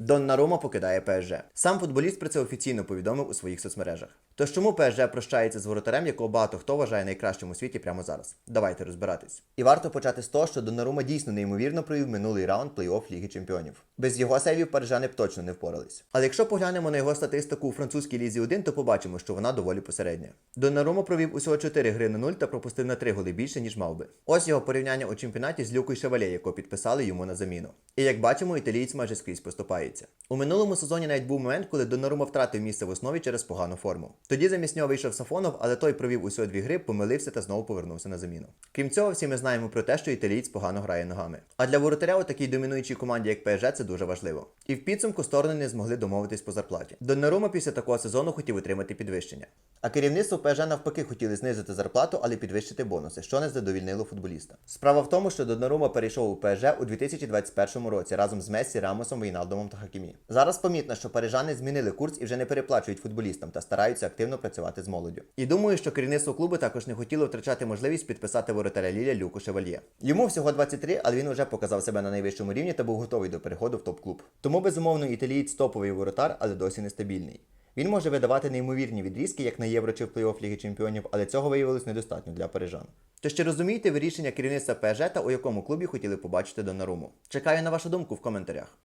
Доннарума покидає ПСЖ. Сам футболіст про це офіційно повідомив у своїх соцмережах. Тож чому ПСЖ прощається з воротарем, якого багато хто вважає найкращим у світі прямо зараз? Давайте розбиратись. І варто почати з того, що Доннарума дійсно неймовірно провів минулий раунд плей-офф Ліги Чемпіонів. Без його сейвів парижани б точно не впорались. Але якщо поглянемо на його статистику у французькій лізі 1, то побачимо, що вона доволі посередня. Доннарума провів усього 4 гри на 0 та пропустив на 3 голи більше, ніж мав би. Ось його порівняння у чемпіонаті з Люкою Шевалє, якого підписали йому на заміну. І як бачимо, італієць майже скрізь поступається. У минулому сезоні навіть був момент, коли Доннарума втратив місце в основі через погану форму. Тоді замість нього вийшов Сафонов, але той провів усього дві гри, помилився та знову повернувся на заміну. Крім цього, всі ми знаємо про те, що італієць погано грає ногами. А для воротаря у такій домінуючій команді, як ПСЖ, це дуже важливо. І в підсумку сторони не змогли домовитись по зарплаті. Доннарума після такого сезону хотів отримати підвищення. А керівництво ПСЖ навпаки хотіли знизити зарплату, але підвищити бонуси, що не задовільнило футболіста. Справа в тому, що Доннарума перейшов у ПСЖ у 2021 році разом з Мессі, Рамосом, Війналдомом та Хакімі. Зараз помітно, що парижани змінили курс і вже не переплачують футболістам та стараються активно працювати з молоддю. І думаю, що керівництво клубу також не хотіло втрачати можливість підписати воротаря Ліля Люку Шевальє. Йому всього 23, але він вже показав себе на найвищому рівні та був готовий до переходу в топ-клуб. Тому безумовно італієць топовий воротар, але досі нестабільний. Він може видавати неймовірні відрізки, як на євро чи в плей-офф Ліги Чемпіонів, але цього виявилось недостатньо для парижан. То ще розумієте ви рішення керівництва ПЖ та у якому клубі хотіли побачити Донаруму? Чекаю на вашу думку в коментарях.